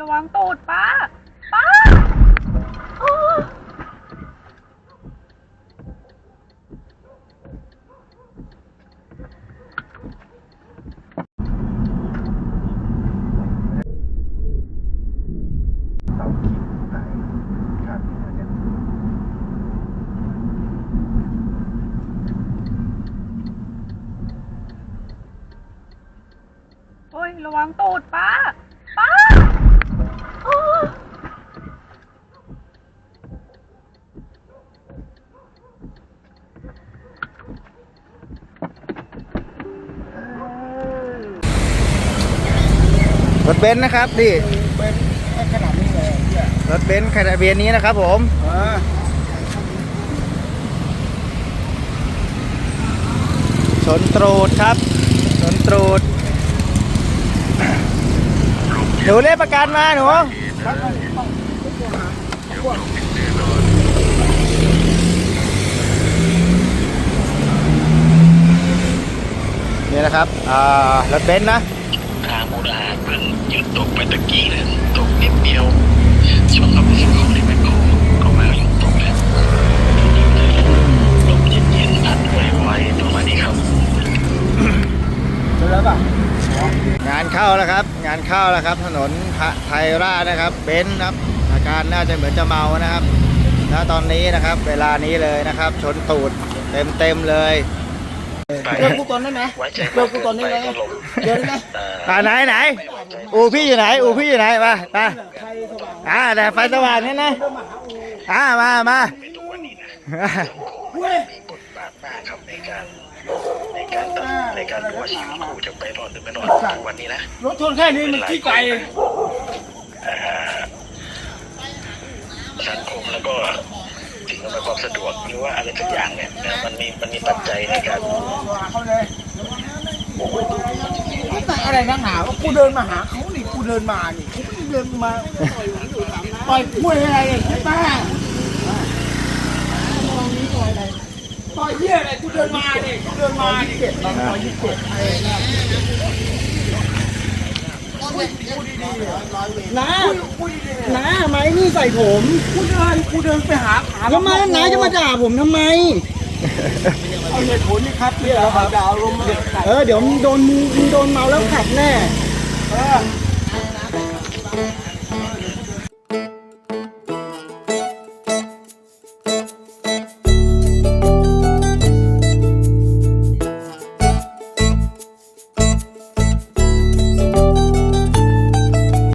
ระวังตูดป้า ป้าโอ้เสาขิงหายขาดเนี่ยโอ้ย ระวังตูดป้า ป้าโอ้ ร ถเบนซ์นะครับดิเป็นขนาดนี้เลยเนี่ยรถเบนซ์ทะเบียนนี้นะครับผม อ่าชนตรูดครับ ชนตรูดหนูเรียกประกันมาหนูนี่นะครับรถเบนซ์นะ ทางมูลอาหารเพิ่งหยุดตกไปตะกี้เลยตกนิดเดียวช่วงขับรถของในแมคโครก็มาหยุดตกแล้วลมเย็นๆพัดไวๆประมาณนี้ครับเจอแล้วป่ะงานเข้าแล้วครับ งานเข้าแล้วครับ ถนนพระไทยราชนะครับ เบนซ์ครับ อาการน่าจะเหมือนจะเมานะครับณตอนนี้นะครับ เวลานี้เลยนะครับ ชนตูดเต็มเต็มๆเลย เลิกกูก่อนได้ไหมไว้ใจเลิกกูก่อนได้ไหมก็ลงเดี๋ยวได้ไหมเอ่ออ่าไหนไหนอูพี่อยู่ไหนอูพี่อยู่ไหนมามาใครสว่างอ่าแต่ไฟสว่างนี่นะอ่ามามาในทุกวันนี้นะเว้ยมีบทบาทมากครับในการในการตัดในการรู้ว่าชีวิตครูจะไปรอดหรือไม่รอดทุกวันนี้นะรถชนแค่นี้มันขี้ไก่ เอ่อสังคมแล้วก็ถึงอำนวยความสะด วกหรือว่าอะไรสักอย่างเนี่ยนะมันมีมันมีปัจจัยในการเขาเลยแต่อะไรนักหนาว่ากูเดินมาหาเขานี่กูเดินมานี่กูไม่ได้เดินมาปล่อยพูดอะไรเนี่ยป้าปล่อยเหี้ยอะไรกูเดินมาเนี่ยกูเดินมานี่เจ็ดปล่อยยี่สิบเจ็ดน้าน้าไหมนี่ใส่ผมกูเดินกูเดินไปหาหาทำไมน้าจะมาด่าผมทำไมเอาเหตุผลนี่ครับที่เราดาวลมเด็กเออเดี๋ยวมึงโดนมึงมึงโดนเมาแล้วขับแน่เออ